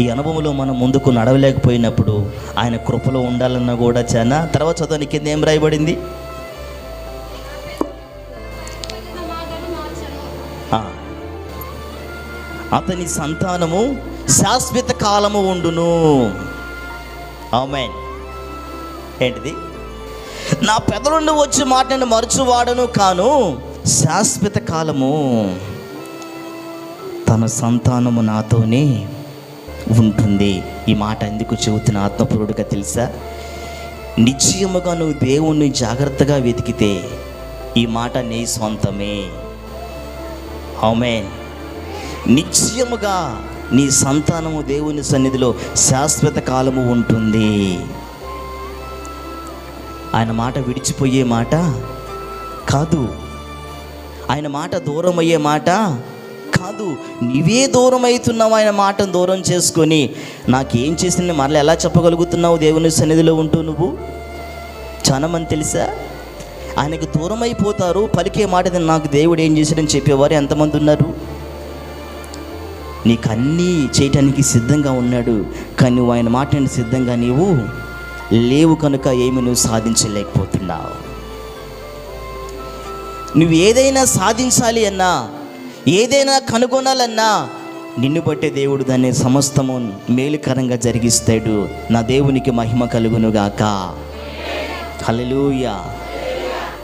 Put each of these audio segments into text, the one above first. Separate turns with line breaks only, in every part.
ఈ అనుభవంలో మనం ముందుకు నడవలేకపోయినప్పుడు ఆయన కృపలో ఉండాలన్నా కూడా చాలా తర్వాత చదవని కింద ఏం రాయబడింది? అతని సంతానము శాశ్వత కాలము ఉండును. ఆమెన్. ఏంటిది? నా పెదలుండి వచ్చి మాటను మరచువాడను కాను శాశ్వత కాలము తన సంతానము నాతోనే ఉంటుంది. ఈ మాట ఎందుకు చెబుతున్న ఆత్మపురుడుగా తెలుసా? నిశ్చయముగా నువ్వు దేవుణ్ణి జాగ్రత్తగా వెతికితే ఈ మాట నీ సొంతమే ఆమెన్. నిశ్చయముగా నీ సంతానము దేవుని సన్నిధిలో శాశ్వత కాలము ఉంటుంది. ఆయన మాట విడిచిపోయే మాట కాదు. ఆయన మాట దూరం అయ్యే మాట కాదు నీవే దూరం అవుతున్నావు ఆయన మాటను దూరం చేసుకొని. నాకేం చేసింది మరలా ఎలా చెప్పగలుగుతున్నావు దేవుని సన్నిధిలో ఉంటూ నువ్వు? చాలా మంది తెలుసా? ఆయనకు దూరం అయిపోతారు పలికే మాట నాకు దేవుడు ఏం చేశాడని చెప్పేవారు ఎంతమంది ఉన్నారు? నీకు అన్నీ చేయటానికి సిద్ధంగా ఉన్నాడు కానీ నువ్వు ఆయన మాటని సిద్ధంగా నీవు లేవు కనుక ఏమి నువ్వు సాధించలేకపోతున్నావు. నువ్వు ఏదైనా సాధించాలి అన్నా ఏదైనా కనుగొనాలన్నా నిన్ను బట్టే దేవుడు దాన్ని సమస్తము మేలుకరంగా జరిగిస్తాడు. నా దేవునికి మహిమ కలుగునుగాక. హల్లెలూయా.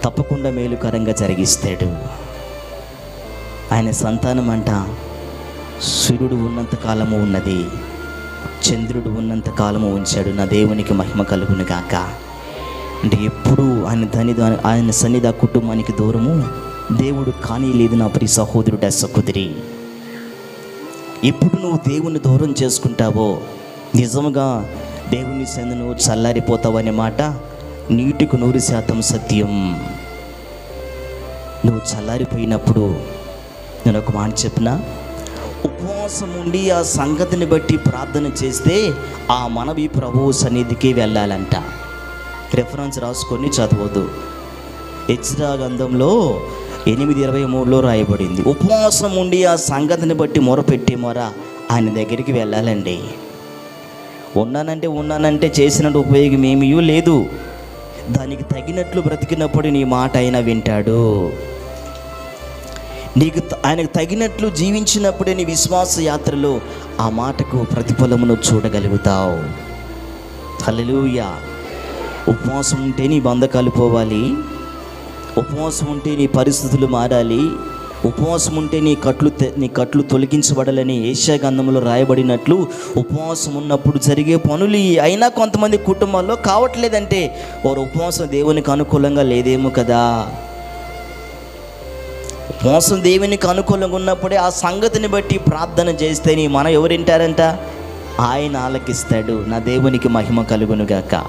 తప్పకుండా మేలుకరంగా జరిగిస్తాడు. ఆయన సంతానం అంట సూర్యుడు ఉన్నంత కాలము ఉన్నది. చంద్రుడు ఉన్నంత కాలము ఉంచాడు. నా దేవునికి మహిమ కలుగునుగాక. అంటే ఎప్పుడు ఆయన దాని ఆయన సన్నిధి ఆ కుటుంబానికి దూరము? దేవుడు కానీ లేదు నా ప్రి సహోదరుడ సహోదరి. ఎప్పుడు నువ్వు దేవుని దూరం చేసుకుంటావో నిజంగా దేవుని సందు నువ్వు చల్లారిపోతావు మాట నీటికి నూరు శాతం సత్యం. నువ్వు చల్లారిపోయినప్పుడు నేను ఒక మాట చెప్పిన ఉపవాసం ఉండి ఆ సంగతిని బట్టి ప్రార్థన చేస్తే ఆ మనవి ప్రభువు సన్నిధికి వెళ్ళాలంట. రెఫరెన్స్ రాసుకొని చదవద్దు. హెచ్రా గంధంలో ఎనిమిది ఇరవై మూడులో రాయబడింది. ఉపవాసం ఉండి ఆ సంగతిని బట్టి మొరపెట్టి మొర ఆయన దగ్గరికి వెళ్ళాలండి. ఉన్నానంటే ఉన్నానంటే చేసినట్టు ఉపయోగం ఏమీ లేదు. దానికి తగినట్లు బ్రతికినప్పుడు నీ మాట అయినా వింటాడు. నీకు త- ఆయనకు తగినట్లు జీవించినప్పుడే నీ విశ్వాస యాత్రలో ఆ మాటకు ప్రతిఫలమును చూడగలుగుతావు. హల్లెలూయా. ఉపవాసం ఉంటే నీ బంధకాలు పోవాలి. ఉపవాసం ఉంటే నీ పరిస్థితులు మారాలి. ఉపవాసం ఉంటే నీ కట్లు నీ కట్లు తొలగించబడాలని ఏషియా గంధంలో రాయబడినట్లు ఉపవాసం ఉన్నప్పుడు జరిగే పనులు అయినా కొంతమంది కుటుంబాల్లో కావట్లేదంటే వారు ఉపవాసం దేవునికి అనుకూలంగా లేదేమో కదా. ఉపవాసం దేవునికి అనుకూలంగా ఉన్నప్పుడే ఆ సంగతిని బట్టి ప్రార్థన చేస్తే నీ మనం ఎవరింటారంట ఆయన ఆలకిస్తాడు. నా దేవునికి మహిమ కలుగునుగాక.